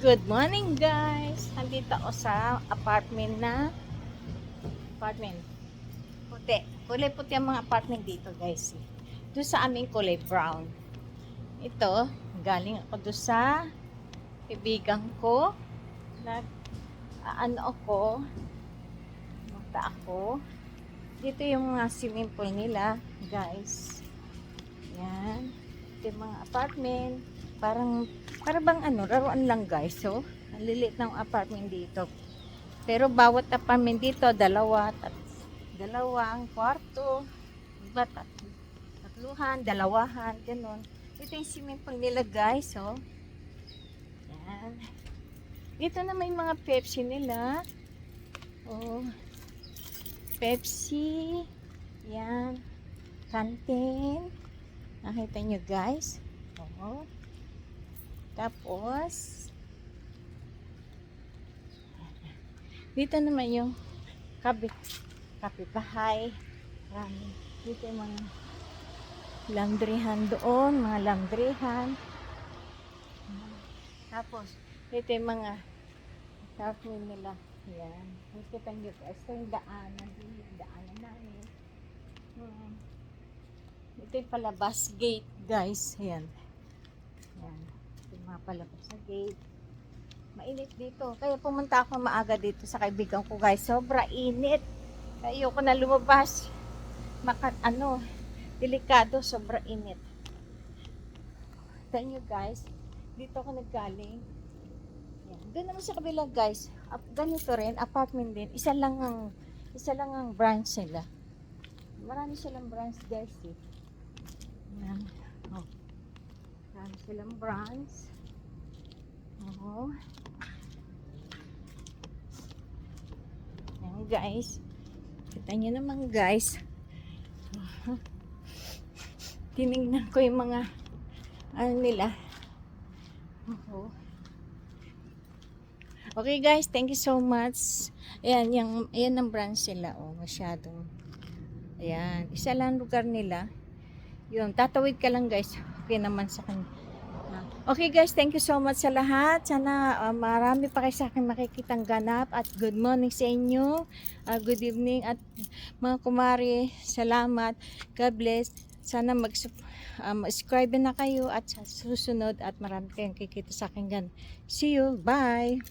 Good morning guys! Nandito ako sa apartment na apartment. Puti. Kulay puti ang mga apartment dito guys. Doon sa aming kulay brown. Ito, galing ako doon sa kaibigan ko. Nag ano ako magta ako. Dito yung mga swimming pool nila guys. Yan. Ito yung mga apartment. Parang para bang ano, laruan lang guys. So, ang liliit ng apartment dito. Pero bawat apartment dito, dalawa, tat, dalawang kwarto, iba tat, tatluhan, dalawahan, ganun. Ito yung swimming pool nila guys, oh. Yan. Dito na may mga Pepsi nila. Oh. Pepsi. Yan. Canteen. Nakita nyo guys. Oo. Tapos, dito naman yung kapit, kapitbahay. Marami. Dito yung mga laundryhan doon, mga laundryhan. Tapos, dito yung mga tapos nila. Yan. Nakikita nyo guys. Ito yung daanan. Yung daanan namin. Hmm. Ito yung palabas gate guys. Yan. Palabas na gate. Mainit dito. Kaya pumunta ako maaga dito sa kaibigan ko guys. Sobra init. Kaya ayoko na lumabas. Maka, ano, delikado. Sobra init. Tell nyo guys. Dito ako naggaling. Yan. Doon naman sa kabila guys. Ganito rin. Apartment din. Isa lang ang isa lang ang branch nila. Marami silang branch guys eh. Yan. Oh. Marami silang branch. Oo. Yan guys. Kita nyo naman guys. Tinignan ko yung mga ano nila. Oo. Okay guys, thank you so much. Ayan, yung, ayan ang branch sila. Oh, masyadong. Ayan, isa lang lugar nila. Yun, tatawid ka lang guys. Okay naman sa kanya. Ah, Okay guys, thank you so much sa lahat. Sana ah, marami pa kayo sa akin makikitang ganap at good morning sa inyo. Ah, good evening at mga kumari, salamat. God bless. Sana mag um, subscribe na kayo at susunod at marami kayong kikita sa akin gan. See you. Bye.